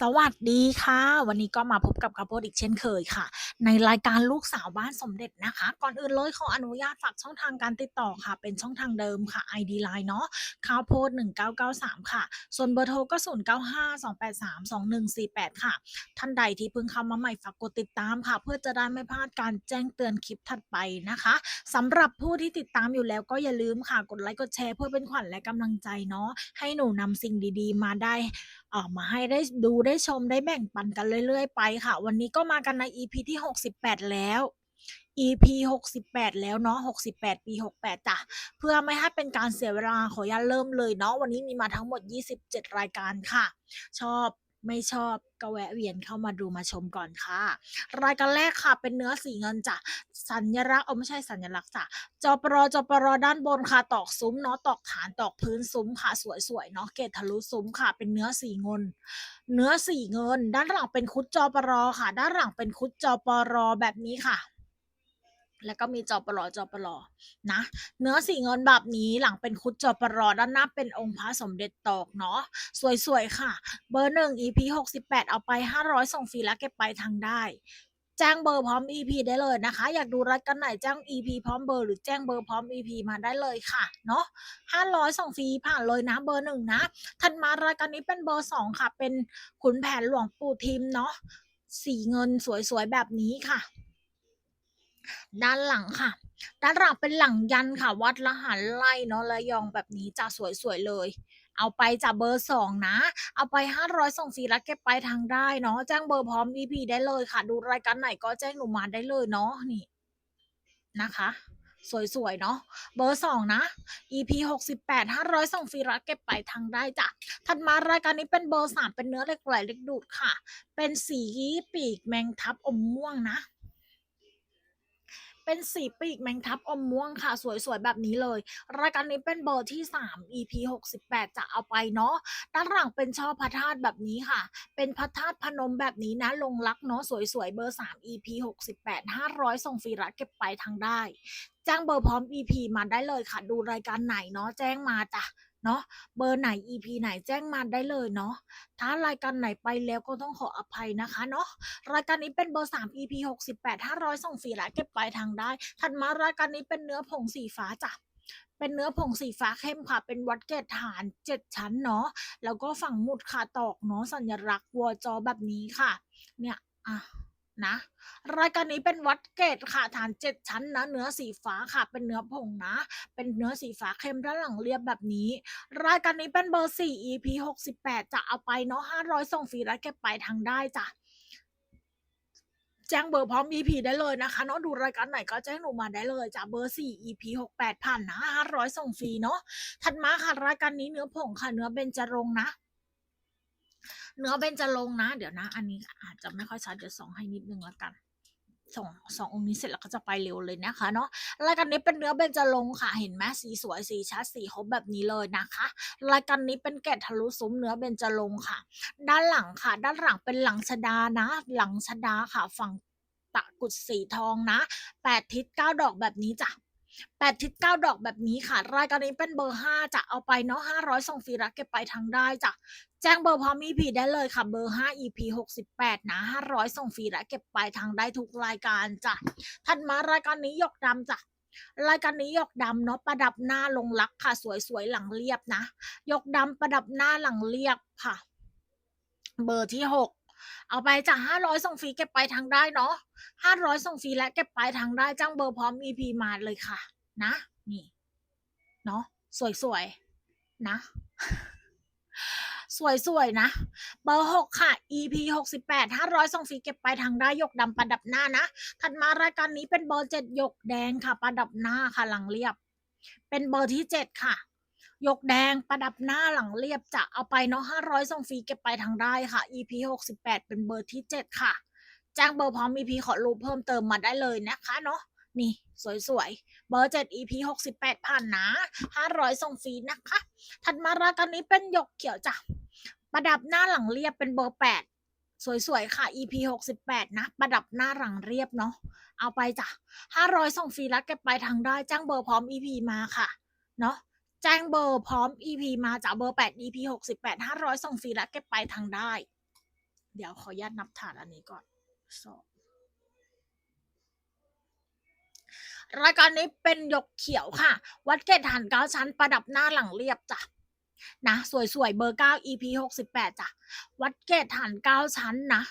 สวัสดีค่ะ วันนี้ก็มาพบกับข้าวโพดอีกเช่นเคยค่ะ ในรายการลูกสาวบ้านสมเด็จนะคะ ก่อนอื่นเลยขออนุญาตฝากช่องทางการติดต่อค่ะ เป็นช่องทางเดิมค่ะ ID Line เนาะข้าวโพด1993 ค่ะ ส่วนเบอร์โทรก็ 0952832148 ค่ะ ท่านใดที่เพิ่งเข้ามาใหม่ฝากกดติดตามค่ะ เพื่อจะได้ไม่พลาดการแจ้งเตือนคลิปถัดไปนะคะสำหรับผู้ที่ติดตามอยู่แล้วก็อย่าลืมค่ะ กดไลค์กดแชร์เพื่อเป็นขวัญและกำลังใจเนาะให้หนูนำสิ่งดีๆ มาได้เอ่อมาให้ได้ดูได้ชมได้แบ่งปันกันเรื่อยๆ ไปค่ะ วันนี้ก็มากันใน EP ที่68 แล้ว EP 68 แล้วเนาะ68 ปี 68 จ้ะ เพื่อไม่ให้เป็นการเสียเวลาขออนุญาตเริ่มเลยเนาะวันนี้มีมาทั้งหมด 27 รายการค่ะ ชอบ ไม่ชอบก็แวะเวียนเข้ามาดูมาชมก่อนค่ะ รายการแรกค่ะ เป็นเนื้อสีเงินจ้ะสัญลักษณ์เออไม่ใช่สัญลักษณ์จ้ะจปรจปรด้านบนค่ะตอกซุ้มเนาะตอกฐานตอกพื้นซุ้มค่ะสวยๆเนาะเกตทะลุซุ้มค่ะ เป็นเนื้อสีเงิน เนื้อสีเงิน ด้านหลังเป็นคุดจปรค่ะ ด้านหลังเป็นคุดจปรแบบนี้ค่ะ แล้วก็มีจอปรจอปรนะเนื้อสีเงินแบบนี้หลังเป็นคุดจอปรด้านหน้าเป็นองค์พระสมเด็จตอกเนาะสวยๆค่ะ เบอร์หนึ่ง EP 68 เอาไป 500 ส่งฟรีและเก็บไปทางได้แจ้งเบอร์พร้อม EP ได้เลยนะคะ อยากดูรายการไหนแจ้ง EP พร้อมเบอร์หรือแจ้งเบอร์พร้อม EP มาได้เลยค่ะเนาะ500ส่งฟรีผ่านเลยนะเบอร์หนึ่งนะถัดมารายการนี้เป็นเบอร์สองค่ะ เป็นขุนแผนหลวงปู่ทิมเนาะสีเงินสวยๆแบบนี้ค่ะ ด้านหลังค่ะ ด้านหลังเป็นหลังยันค่ะ วัดละหันไล่เนาะระยองแบบนี้จะสวยๆเลย เอาไปจากเบอร์สองนะ เอาไป500ส่งฟรีแล้วเก็บไปทางได้เนาะแจ้งเบอร์พร้อม EP ได้เลยค่ะ ดูรายการไหนก็แจ้งหนูมาได้เลยเนาะนี่นะคะสวยๆ เนาะเบอร์สองนะ EP 68 500ส่งฟรีแล้วเก็บไปทางได้จ้ะ ถัดมารายการนี้เป็นเบอร์สามเป็นเนื้อเหล็กไหลเหล็กดูดค่ะ เป็นสีปีกแมงทับอมม่วงนะ เป็นสีปีกแมงทับอมม่วงค่ะ สวยๆ แบบนี้เลย รายการนี้เป็นเบอร์ที่ 3 EP 68 จะเอาไปเนาะด้านหลังเป็นช่อพระธาตุแบบนี้ค่ะ เป็นพระธาตุพนมแบบนี้นะ ลงรักเนาะสวยๆ เบอร์ 3 EP 68 500 ส่งฟรีและเก็บไปทางได้ แจ้งเบอร์พร้อม EP มาได้เลยค่ะ ดูรายการไหนเนาะแจ้งมาจ้ะ เนาะเบอร์ไหน EP ไหนแจ้งมาได้เลยเนาะถ้ารายการไหนไปแล้วก็ต้องขออภัยนะคะเนาะรายการนี้เป็นเบอร์ 3 EP 68 500ส่งฟรีและเก็บปลายทางได้ ถัดมารายการนี้เป็นเนื้อผงสีฟ้าจ้ะเป็นเนื้อผงสีฟ้าเข้มค่ะ เป็นวัดเกตฐาน7ชั้นเนาะ แล้วก็ฝั่งหมุดค่ะตอกเนาะสัญลักษณ์วัวจอแบบนี้ค่ะ เนี่ย อะ นะ รายการนี้เป็นวัดเกตค่ะฐาน7ชั้นนะ เนื้อสีฟ้าค่ะ เป็นเนื้อผงนะ เป็นเนื้อสีฟ้าเข้มด้านหลังเรียบแบบนี้ รายการนี้เป็นเบอร์4 EP 68จะเอาไปเนาะ500ส่งฟรีและเก็บไปทางได้จ้ะแจ้งเบอร์พร้อม EP ได้เลยนะคะเนาะดูรายการไหนก็แจ้งหนูมาได้เลยจ้ะเบอร์ 4 EP 68ผ่านนะ500 ส่งฟรีเนาะถัดมาค่ะรายการนี้เนื้อผงค่ะเนื้อเบญจรงค์นะ เนื้อเบญจรงนะ เดี๋ยวนะ อันนี้อาจจะไม่ค่อยชัดเดี๋ยวส่องให้นิดนึงและกันส่องสององค์นี้เสร็จแล้วก็จะไปเร็วเลยนะคะเนาะรายการนี้เป็นเนื้อเบญจรงค่ะ เห็นไหมสีสวยสีชัดสีครบแบบนี้เลยนะคะรายการนี้เป็นแกะทะลุซุ้มเนื้อเบญจรงค่ะ ด้านหลังค่ะ ด้านหลังเป็นหลังชดานะ หลังชดาค่ะ ฝั่งตะกุดสีทองนะแปดทิศเก้าดอกแบบนี้จ้ะ แปดทิศเก้าดอกแบบนี้ค่ะ รายการนี้เป็นเบอร์ห้าจะเอาไปเนาะห้าร้อยส่งฟรีรักเก็บไปทางได้จ้ะแจ้งเบอร์พร้อม EP ได้เลยค่ะเบอร์ 5 EP 68 นะ 500 ส่งฟรีและเก็บไปทางได้ทุกรายการจ้ะถัดมารายการนี้หยกดำจ้ะรายการนี้ยกดำเนาะประดับหน้าลงรักค่ะ สวยๆหลังเรียบนะยกดำประดับหน้าหลังเรียบค่ะ เบอร์ที่6 เอาไปจ้ะ500ส่งฟรีเก็บไปทางได้เนาะ500ส่งฟรีและเก็บไปทางได้จ้างเบอร์พร้อม EP มาเลยค่ะ นะ นี่ เนาะสวยๆ นะ สวยๆ นะ เบอร์หกค่ะ EP หกสิบแปดห้าร้อยส่งฟรีเก็บไปทางได้ยกดำประดับหน้านะ ถัดมารายการนี้เป็นเบอร์เจ็ดยกแดงค่ะ ประดับหน้าค่ะหลังเรียบ เป็นเบอร์ที่เจ็ดค่ะ ยกแดงประดับหน้าหลังเรียบจะเอาไปเนาะห้าร้อยส่งฟรีเก็บไปทางได้ค่ะ EP หกสิบแปดเป็นเบอร์ที่เจ็ดค่ะ แจ้งเบอร์พร้อม EP ขอรูปเพิ่มเติมมาได้เลยนะคะเนาะนี่ สวยๆ เบอร์เจ็ด EP หกสิบแปดผ่านนะห้าร้อยส่งฟรีนะคะ ถัดมารายการนี้เป็นหยกเขียวจ้ะประดับหน้าหลังเรียบเป็นเบอร์แปดสวยๆ ค่ะ EP หกสิบแปดนะ ประดับหน้าหลังเรียบเนาะ เอาไปจ้ะห้าร้อยส่งฟรีแล้วเก็บไปทางได้แจ้งเบอร์พร้อม EP มาค่ะ เนาะ จ้งเบอร์พร้อม EP มาจากเบอร์แปด EP หกสิบแปดห้าร้อยส่งฟรีและเก็บไปทางได้ เดี๋ยวขออนุญาตนับฐานอันนี้ก่อนสองรายการนี้เป็นหยกเขียวค่ะ วัดเกตฐานเก้าชั้นประดับหน้าหลังเรียบจ้ะ นะสวยๆ เบอร์เก้า EP หกสิบแปดจ้ะ วัดเกตฐานเก้าชั้นนะ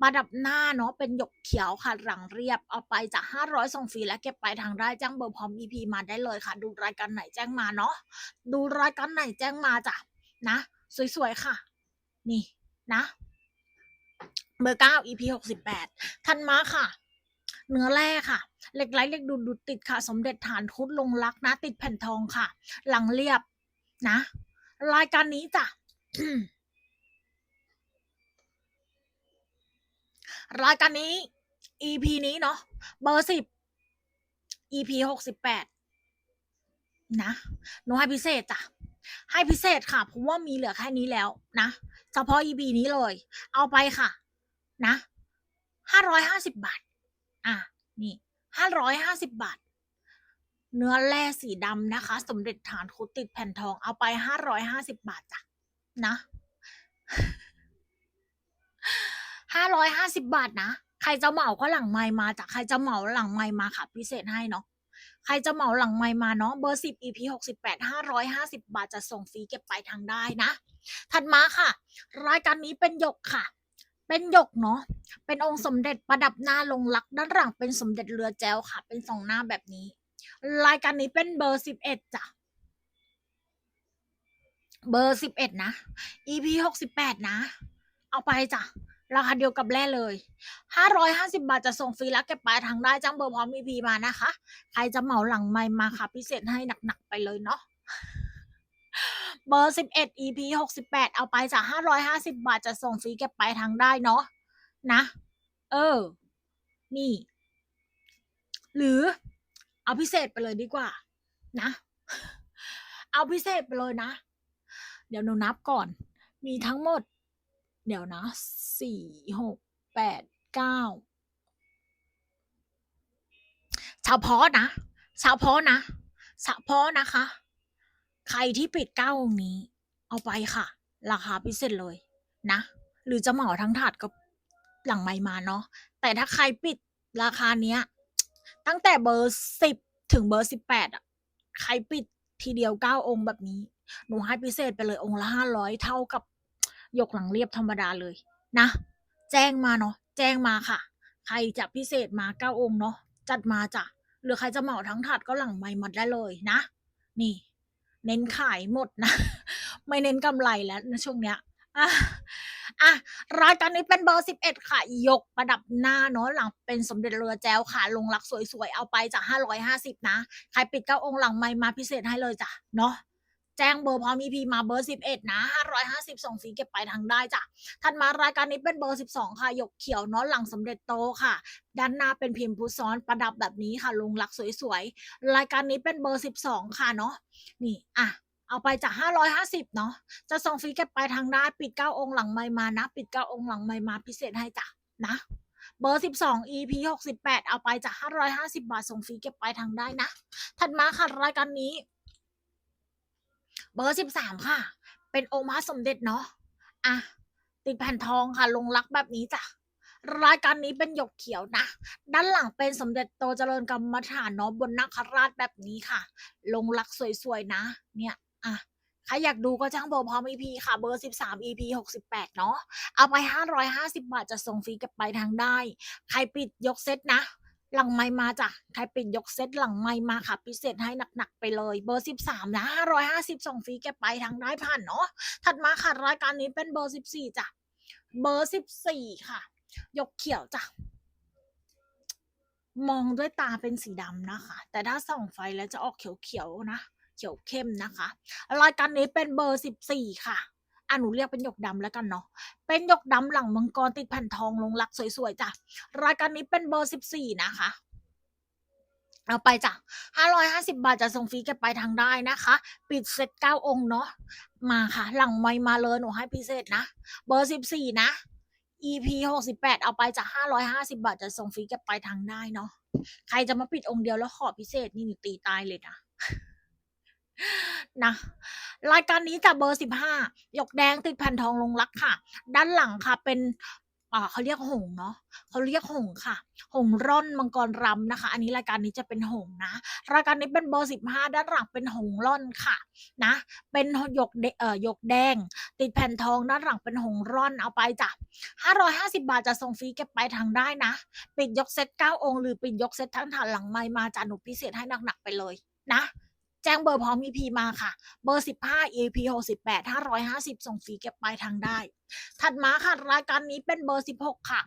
ประดับหน้าเนาะ เป็นหยกเขียวค่ะ หลังเรียบ เอาไปจากห้าร้อยส่งฟรีและเก็บไปทางได้แจ้งเบอร์พร้อม EP มาได้เลยค่ะ ดูรายการไหนแจ้งมาเนาะ ดูรายการไหนแจ้งมาจ้ะ นะ สวยๆ ค่ะ นี่นะ เบอร์เก้า EP หกสิบแปดทันมาค่ะเนื้อแร่ค่ะ เหล็กไหลเหล็กดูดดูดติดค่ะ สมเด็จฐานคุดลงรักนะ ติดแผ่นทองค่ะ หลังเรียบนะ รายการนี้จ้ะรายการนี้ EP นี้เนาะเบอร์สิบ EP หกสิบแปดนะหนูให้พิเศษจ้ะให้พิเศษค่ะเพราะว่ามีเหลือแค่นี้แล้วนะเฉพาะ EP นี้เลย เอาไปค่ะ นะห้าร้อยห้าสิบบาท อะ นี่ห้าร้อยห้าสิบบาท เนื้อแร่สีดำนะคะ สมเด็จฐานคุดติดแผ่นทองเอาไปห้าร้อยห้าสิบบาทจ้ะนะห้าร้อยห้าสิบบาทนะ ใครจะเหมาก็หลังไมมาจากใครจะเหมาหลังไมมาค่ะ พิเศษให้เนาะใครจะเหมาหลังไมมาเนาะเบอร์สิบ EP หกสิบแปดห้าร้อยห้าสิบาทจะส่งฟรีเก็บไปทางได้นะ ถัดมาค่ะ รายการนี้เป็นหยกค่ะเป็นหยกเนาะ เป็นองค์สมเด็จประดับหน้าลงลักด้านหลังเป็นสมเด็จเรือแจวค่ะ เป็นสองหน้าแบบนี้ รายการนี้เป็นเบอร์สิบเอ็ดจ้ะ เบอร์สิบเอ็ดนะ EP หกสิบแปดนะ เอาไปจ้ะ ราคาเดียวกับแร่เลยห้าร้อยห้าสิบาทจะส่งฟรีแล้วเก็บปลายทางได้จ้างเบอร์พร้อม EP มานะคะ ใครจะเหมาหลังไมค์มาค่ะ พิเศษให้หนัก ๆ ไปเลยเนาะเบอร์สิบเอ็ด EP หกสิบแปดเอาไปจากห้าร้อยห้าสิบาทจะส่งฟรีเก็บปลายทางได้เนาะนะ เออ นี่ หรือ เอาพิเศษไปเลยดีกว่า นะ เอาพิเศษไปเลยนะ เดี๋ยวหนูนับก่อน มีทั้งหมด เดี๋ยวนะสี่หกแปดเก้าเฉพาะนะเฉพาะนะเฉพาะนะคะ ใครที่ปิดเก้าองนี้ เอาไปค่ะ ราคาพิเศษเลยนะ หรือจะเหมาทั้งถาดก็หลังไมมาเนาะแต่ถ้าใครปิดราคาเนี้ย ตั้งแต่เบอร์สิบถึงเบอร์สิบแปดอะ ใครปิดทีเดียวเก้าองค์แบบนี้ หนูให้พิเศษไปเลยองค์ละห้าร้อยเท่ากับยกหลังเรียบธรรมดาเลยนะ แจ้งมาเนาะแจ้งมาค่ะ ใครจะพิเศษมาเก้าองค์เนาะจัดมาจ้ะหรือใครจะเหมาทั้งถาดก็หลังไม่หมดได้เลยนะ นี่ เน้นขายหมดนะ ไม่เน้นกำไรแล้วในช่วงเนี้ยอะ อะรายการนี้เป็นเบอร์สิบเอ็ดค่ะ ยกประดับหน้าเนาะหลังเป็นสมเด็จเรือแจวค่ะ ลงรักสวยๆ เอาไปจากห้าร้อยห้าสิบนะ ใครปิดเก้าองค์หลังไม่มาพิเศษให้เลยจ้ะเนาะแจ้งเบอร์พร้อม EP มาเบอร์สิบเอ็ดนะห้าร้อยห้าสิบส่งฟรีเก็บไปทางได้จ้ะถัดมารายการนี้เป็นเบอร์สิบสองค่ะ หยกเขียวเนาะหลังสมเด็จโตค่ะ ด้านหน้าเป็นพิมพ์พุซ้อนประดับแบบนี้ค่ะ ลงรักสวยๆ รายการนี้เป็นเบอร์สิบสองค่ะเนาะ นี่ อะ เอาไปจากห้าร้อยห้าสิบเนาะจะส่งฟรีเก็บไปทางได้ปิดเก้าองค์หลังไม่มานะ ปิดเก้าองค์หลังไม่มาพิเศษให้จ้ะนะเบอร์สิบสอง EP หกสิบแปดเอาไปจากห้าร้อยห้าสิบาท ส่งฟรีเก็บไปทางได้นะ ถัดมาค่ะรายการนี้ เบอร์สิบสามค่ะ เป็นองค์พระสมเด็จเนาะ อะ ติดแผ่นทองค่ะ ลงรักแบบนี้จ้ะ รายการนี้เป็นหยกเขียวนะ ด้านหลังเป็นสมเด็จโตเจริญกรรมฐานเนาะบนนาคราชแบบนี้ค่ะ ลงรักสวยๆนะ เนี่ย อะใครอยากดูก็จ้างเบพร้อม EP ค่ะ เบอร์ 13 EP 68 เนาะเอาไป 550 บาทจะส่งฟรีกลับไปทางได้ ใครปิดยกเซตนะ หลังไม่มาจ้ะ ใครปิดยกเซตหลังไม่มาค่ะ พิเศษให้หนัก ๆ ไปเลย เบอร์ 13 นะ 550 ส่งฟรีแกไปทางได้ผ่านเนาะถัดมาค่ะ รายการนี้เป็นเบอร์ 14 จ้ะ เบอร์ 14 ค่ะ ยกเขียวจ้ะมองด้วยตาเป็นสีดำนะคะ แต่ถ้าส่องไฟแล้วจะออกเขียวๆนะ เขียวเข้มนะคะรายการนี้เป็นเบอร์สิบสี่ค่ะอะหนูเรียกเป็นหยกดำแล้วกันเนาะ เป็นหยกดำหลังมังกรติดแผ่นทองลงรักสวยๆจ้ะ รายการนี้เป็นเบอร์สิบสี่นะคะเอาไปจ้ะห้าร้อยห้าสิบาทจะส่งฟรีแกไปทางได้นะคะ ปิดเซตเก้าองค์เนาะ มาค่ะ หลังไม่มาเลยหนูให้พิเศษนะ เบอร์สิบสี่นะ EP หกสิบแปดเอาไปจากห้าร้อยห้าสิบาทจะส่งฟรีแกไปทางได้เนาะ ใครจะมาปิดองค์เดียวแล้วขอพิเศษนี่หนูตีตายเลยนะ นะรายการนี้จะเบอร์สิบห้าหยกแดงติดแผ่นทองลงรักค่ะ ด้านหลังค่ะเป็นอ่าเขาเรียกหงเนาะเขาเรียกหงค่ะ หงร่อนมังกรรำนะคะ อันนี้รายการนี้จะเป็นหงนะ รายการนี้เป็นเบอร์สิบห้าด้านหลังเป็นหงร่อนค่ะ นะ เป็นหยกเอ่อหยกแดง ติดแผ่นทองด้านหลังเป็นหงร่อนเอาไปจ้ะห้าร้อยห้าสิบาทจะส่งฟรีเก็บไปทางได้นะ ปิดยกเซตเก้าองค์หรือปิดยกเซตทั้งฐานหลังไม้มาจาหนุพิเศษให้หนักๆไปเลยนะ แจ้งเบอร์พร้อม EP มาค่ะ เบอร์ 15 EP 68 550 ส่งฟรีเก็บปลายทางได้ ถัดมาค่ะ รายการนี้เป็นเบอร์ 16 ค่ะ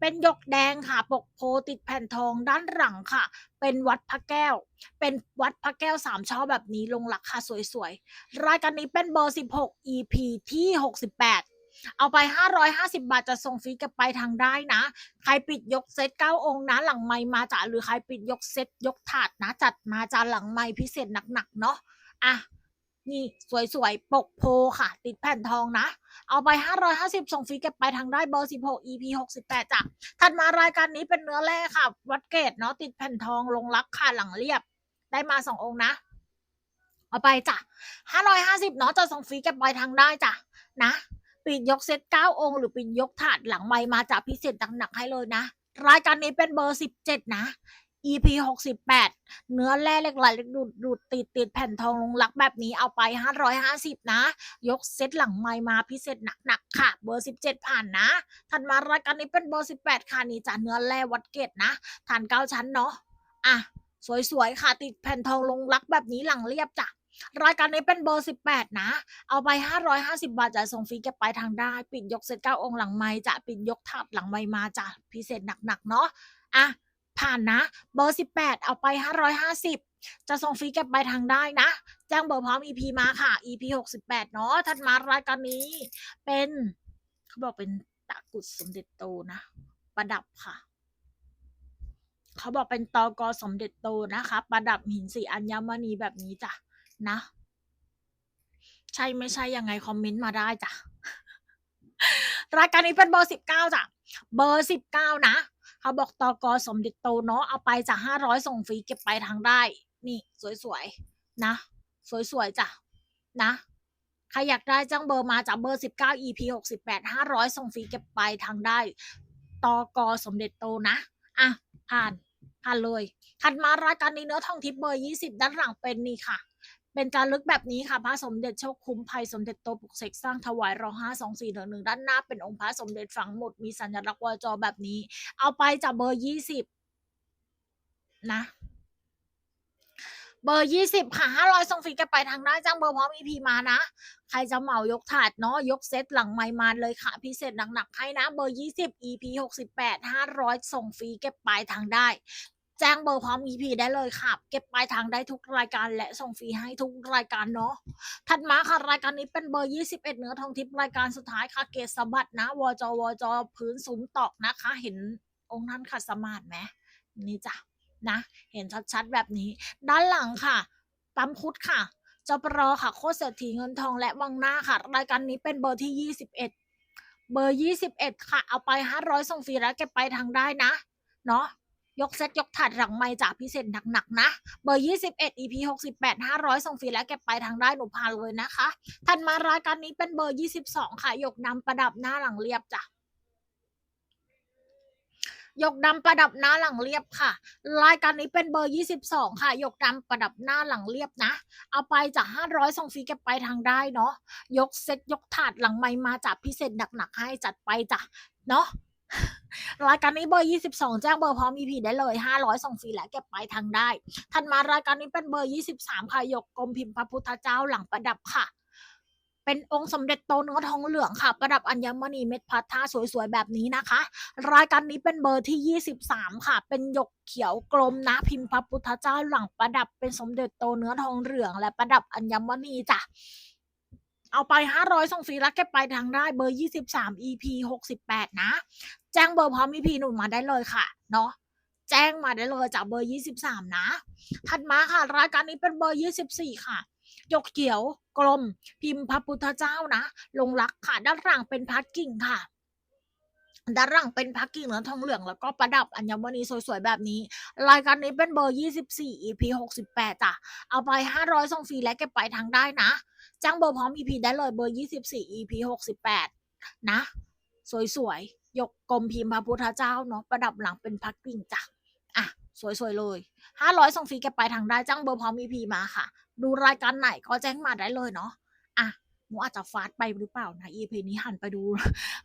เป็นยกแดงค่ะ ปกโพติดแผ่นทองด้านหลังค่ะ เป็นวัดพระแก้ว เป็นวัดพระแก้วสามช่อแบบนี้ลงหลักค่ะสวยๆ รายการนี้เป็นเบอร์ 16 EP ที่ 68 เอาไป 550 บาทจะส่งฟรีเกับไปทางได้นะ ใครปิดยกเซตเก้าองค์นะ หลังไม้มาจ้ะหรือใครปิดยกเซตยกถาดนะจัดมาจ้าหลังไม้พิเศษหนักๆเนาะอะนี่สวยๆ ปกโพค่ะ ติดแผ่นทองนะ เอาไป 550 ส่งฟรีเก็บไปทางได้เบอร์16 EP 68จ้ะถัดมารายการนี้เป็นเนื้อแร่ค่ะ วัดเกตเนาะติดแผ่นทองลงรักค่ะหลังเรียบ ได้มาสององค์นะ เอาไปจ้ะ550 เนาะจะส่งฟรีเก็บไปทางได้จ้ะนะ ปิดยกเซต9องค์หรือปิดยกถาดหลังไม้มาจากพิเศษหนักๆให้เลยนะ รายการนี้เป็นเบอร์17นะ EP 68 เนื้อแร่เหล็กไหลเหล็กดูดดูดติดติดแผ่นทองลงรักแบบนี้เอาไป 550 นะ ยกเซตหลังไม้มาพิเศษหนักๆค่ะ เบอร์ 17 ผ่านนะถัดมารายการนี้เป็นเบอร์ 18 ค่ะนี่จะเนื้อแร่วัดเกตนะฐานเก้าชั้นเนาะอะสวยๆ ค่ะ ติดแผ่นทองลงรักแบบนี้หลังเรียบจ้ะ รายการนี้เป็นเบอร์ 18 นะ เอาไป 550 บาทจะส่งฟรีเก็บไปลายทางได้ ปิดยกเซตเก้าองค์หลังไม้จะปิดยกถาดหลังไม้มาจ้ะพิเศษหนักๆเนาะอะผ่านนะ เบอร์ 18 เอาไป 550 จะส่งฟรีเก็บไปลายทางได้นะ แจ้งเบอร์พร้อม EP มาค่ะ EP 68 เนาะถัดมารายการนี้ เป็นเขาบอกเป็นตะกุดสมเด็จโตนะ ประดับค่ะเขาบอกเป็นตอกอสมเด็จโตนะคะ ประดับหินสีอัญมณีแบบนี้จ้ะ นะ ใช่ไม่ใช่ยังไงคอมเมนต์มาได้จ้ะ รายการนี้เป็นเบอร์สิบเก้าจ้ะ เบอร์สิบเก้านะ เขาบอกตอกอสมเด็จโตเนาะเอาไปจ้ะห้าร้อยส่งฟรีเก็บไปทางได้ นี่สวยๆนะ สวยๆจ้ะนะใครอยากได้จ้างเบอร์มาจากเบอร์สิบเก้า EP หกสิบแปดห้าร้อยส่งฟรีเก็บไปทางได้ตอกอสมเด็จโตนะ อะ ผ่าน ผ่านเลยถัดมารายการนี้เนื้อทองทิพย์เบอร์ยี่สิบด้านหลังเป็นนี่ค่ะ เป็นจารึกแบบนี้ค่ะพระสมเด็จโชคคุ้มภัยสมเด็จโตปลุกเสกสร้างถวายรอห้าสองสี่หนึ่งหนึ่งด้านหน้าเป็นองค์พระสมเด็จฝังหมุดมีสัญลักษณ์วจอแบบนี้ เอาไปจากเบอร์ยี่สิบนะเบอร์ยี่สิบค่ะห้าร้อยส่งฟรีกันไปทางได้จ้างเบอร์พร้อมอีพีมานะ ใครจะเหมายกถาดเนาะยกเซตหลังไมมาเลยค่ะ พิเศษหนักๆให้นะ เบอร์ยี่สิบ EP หกสิบแปดห้าร้อยส่งฟรีเก็บปลายทางได้ แจ้งเบอร์พร้อม EP ได้เลยค่ะ เก็บปลายทางได้ทุกรายการและส่งฟรีให้ทุกรายการเนาะ ถัดมาค่ะรายการนี้เป็นเบอร์ 21 เนื้อทองทิพย์รายการสุดท้ายค่ะ เกศสบัดนะ วจวจพื้นสูงตอกนะคะ เห็นองค์ท่านขัดสมาธิไหมนี่จ้ะนะ เห็นชัดๆแบบนี้ ด้านหลังค่ะปั๊มคุดค่ะจปรค่ะ โคตรเศรษฐีเงินทองและวังหน้าค่ะ รายการนี้เป็นเบอร์ที่ 21 เบอร์ 21 ค่ะ เอาไป 500 ส่งฟรีแล้วเก็บไปทางได้นะ เนาะ ยกเซตยกถาดหลังไม่จากพิเศษหนักๆนะ เบอร์ 21 EP 68 500 ส่งฟรีและเก็บไปทางได้หนูพาเลยนะคะ ถัดมารายการนี้เป็นเบอร์ 22 ค่ะ ยกดำประดับหน้าหลังเรียบจ้ะยกดำประดับหน้าหลังเรียบค่ะ รายการนี้เป็นเบอร์ 22 ค่ะ ยกดำประดับหน้าหลังเรียบนะ เอาไปจาก 500ส่งฟรีเก็บไปทางได้เนาะ ยกเซตยกถาดหลังไม่มาจากพิเศษหนักๆให้จัดไปจ้ะ เนาะ รายการนี้เบอร์22แจ้งเบอร์พร้อม EP ได้เลย500ส่งฟรีและเก็บไปทางได้ถัดมารายการนี้เป็นเบอร์23ค่ะยกกลมพิมพ์พระพุทธเจ้าหลังประดับค่ะ เป็นองค์สมเด็จโตเนื้อทองเหลืองค่ะ ประดับอัญมณีเม็ดพัดท่าสวยๆแบบนี้นะคะ รายการนี้เป็นเบอร์ที่ 23 ค่ะ เป็นยกเขียวกลมนะพิมพ์พระพุทธเจ้าหลังประดับเป็นสมเด็จโตเนื้อทองเหลือง และประดับอัญมณีจ้ะ เอาไป 500 ส่งฟรีแล้วเก็บไปทางได้เบอร์ 23 EP 68 นะ แจ้งเบอร์พร้อม EP หนูมาได้เลยค่ะ เนาะแจ้งมาได้เลยจากเบอร์ 23 นะ ถัดมาค่ะ รายการนี้เป็นเบอร์ 24 ค่ะยกเขียวกลม พิมพ์พระพุทธเจ้านะลงรักค่ะ ด้านหลังเป็นพักกิ่งค่ะด้านหลังเป็นพักกิ่งเหลืองทองเหลืองแล้วก็ประดับอัญมณีสวยๆ แบบนี้ รายการนี้เป็นเบอร์ 24 EP 68จ้ะเอาไป 500ส่งฟรีและเก็บไปทางได้นะ จ้างเบอร์พร้อม EP ได้เลยเบอร์ 24 EP 68 นะ สวยๆ ยกกลมพิมพ์พระพุทธเจ้าเนาะประดับหลังเป็นพระกิ่งจ้ะอะ สวยๆ เลยห้าร้อยส่งฟรีแกไปทางได้จ้างเบอร์พร้อม EP มาค่ะ ดูรายการไหนก็แจ้งมาได้เลยเนาะอะหมูอาจจะฟาดไปหรือเปล่านะ EP นี้หันไปดู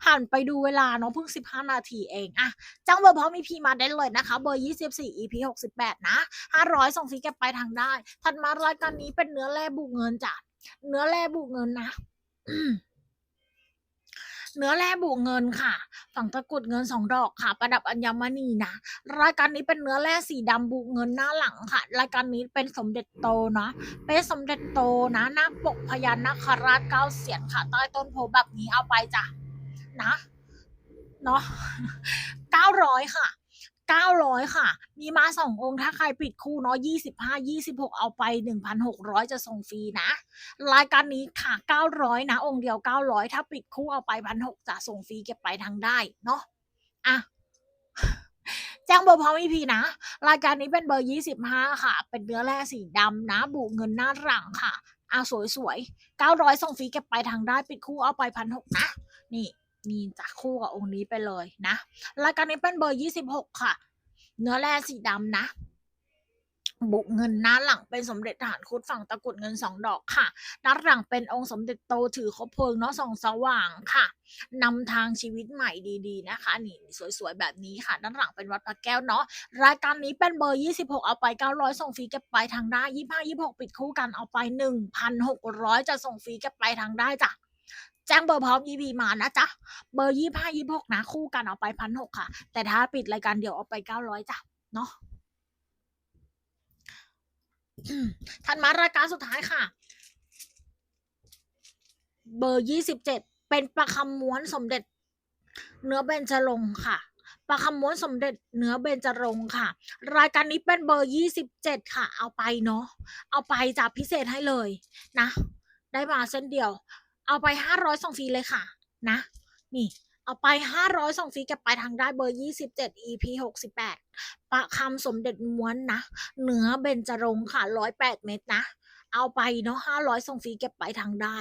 หันไปดูเวลาเนาะเพิ่ง 15 นาทีเองอะจ้างเบอร์พร้อม EP มาได้เลยนะคะ เบอร์ 24 EP 68 นะ 500 ส่งฟรีแกไปทางได้ ถัดมารายการนี้เป็นเนื้อแร่บุกเงินจ้ะ เนื้อแร่บุกเงินนะเนื้อแร่บุกเงินค่ะ ฝั่งตะกุดเงินสองดอกค่ะ ประดับอัญมณีนะ รายการนี้เป็นเนื้อแร่สีดำบุกเงินหน้าหลังค่ะ รายการนี้เป็นสมเด็จโตนะเป็นสมเด็จโตนะหน้าปกพญานาคราชเก้าเสียนค่ะ ใต้ต้นโพแบบนี้เอาไปจ้ะนะ เนาะเก้าร้อยค่ะ เก้าร้อยค่ะ มีมาสององค์ถ้าใครปิดคู่เนาะยี่สิบห้ายี่สิบหกเอาไปหนึ่งพันหกร้อยจะส่งฟรีนะ รายการนี้ค่ะเก้าร้อยนะ องค์เดียวเก้าร้อยถ้าปิดคู่เอาไปพันหกจะส่งฟรีเก็บไปทางได้เนาะอะแจ้งเบอร์พร้อมอีพีนะ รายการนี้เป็นเบอร์ยี่สิบห้าค่ะ เป็นเนื้อแร่สีดำนะ บุเงินหน้าหลังค่ะอะสวยๆเก้าร้อยส่งฟรีเก็บไปทางได้ ปิดคู่เอาไปพันหกนะ นี่ นี่จะคู่กับองค์นี้ไปเลยนะรายการนี้เป็นเบอร์ยี่สิบหกค่ะ เนื้อแร่สีดำนะบุกเงินหน้าหลังเป็นสมเด็จทหารคุดฝั่งตะกุดเงินสองดอกค่ะด้านหลังเป็นองค์สมเด็จโตถือคบเพลิงเนาะส่องสว่างค่ะนำทางชีวิตใหม่ดีๆนะคะนี่สวยๆแบบนี้ค่ะด้านหลังเป็นวัดพระแก้วเนาะรายการนี้เป็นเบอร์ 26 เอาไป 900 ส่งฟรีเก็บไปทางได้ 25 26 ปิดคู่กันเอาไป 1,600 จะส่งฟรีเก็บไปทางได้จ้ะ แจ้งเบอร์พร้อม EP มานะจ๊ะ เบอร์25 26นะ คู่กันเอาไป1,600ค่ะ แต่ถ้าปิดรายการเดียวเอาไป900จ้ะ เนาะถัดมารายการสุดท้ายค่ะ เบอร์ยี่สิบเจ็ดเป็นประคำม้วนสมเด็จ เนื้อเบญจรงค่ะประคำม้วนสมเด็จเนื้อเบญจรงค์ค่ะ รายการนี้เป็นเบอร์ยี่สิบเจ็ดค่ะ เอาไปเนาะเอาไปจับพิเศษให้เลยนะ ได้มาเส้นเดียว เอาไปห้าร้อยส่งฟรีเลยค่ะ นะ นี่ เอาไปห้าร้อยส่งฟรีเก็บไปทางได้เบอร์ยี่สิบเจ็ด EP หกสิบแปดประคำสมเด็จม้วนนะเนื้อเบญจรงค่ะร้อยแปดเมตรนะ เอาไปเนาะห้าร้อยส่งฟรีเก็บไปทางได้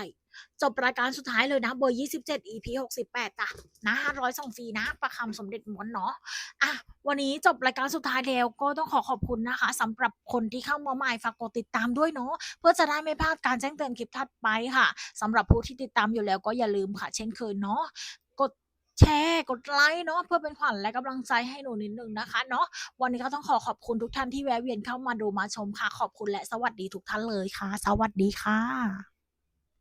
จบรายการสุดท้ายเลยนะเบอร์ยี่สิบเจ็ด EP หกสิบแปดจ้ะนะห้าร้อยส่งฟรีนะประคำสมเด็จม้วนเนาะอะวันนี้จบรายการสุดท้ายแล้วก็ต้องขอขอบคุณนะคะสำหรับคนที่เข้ามาใหม่ฝากกดติดตามด้วยเนาะเพื่อจะได้ไม่พลาดการแจ้งเตือนคลิปถัดไปค่ะสำหรับผู้ที่ติดตามอยู่แล้วก็อย่าลืมค่ะ เช่นเคยเนาะกดแชร์กดไลค์เนาะเพื่อเป็นขวัญและกำลังใจให้หนูนิดนึงนะคะเนาะวันนี้ก็ต้องขอขอบคุณทุกท่านที่แวะเวียนเข้ามาดูมาชมค่ะ ขอบคุณและสวัสดีทุกท่านเลยค่ะ สวัสดีค่ะ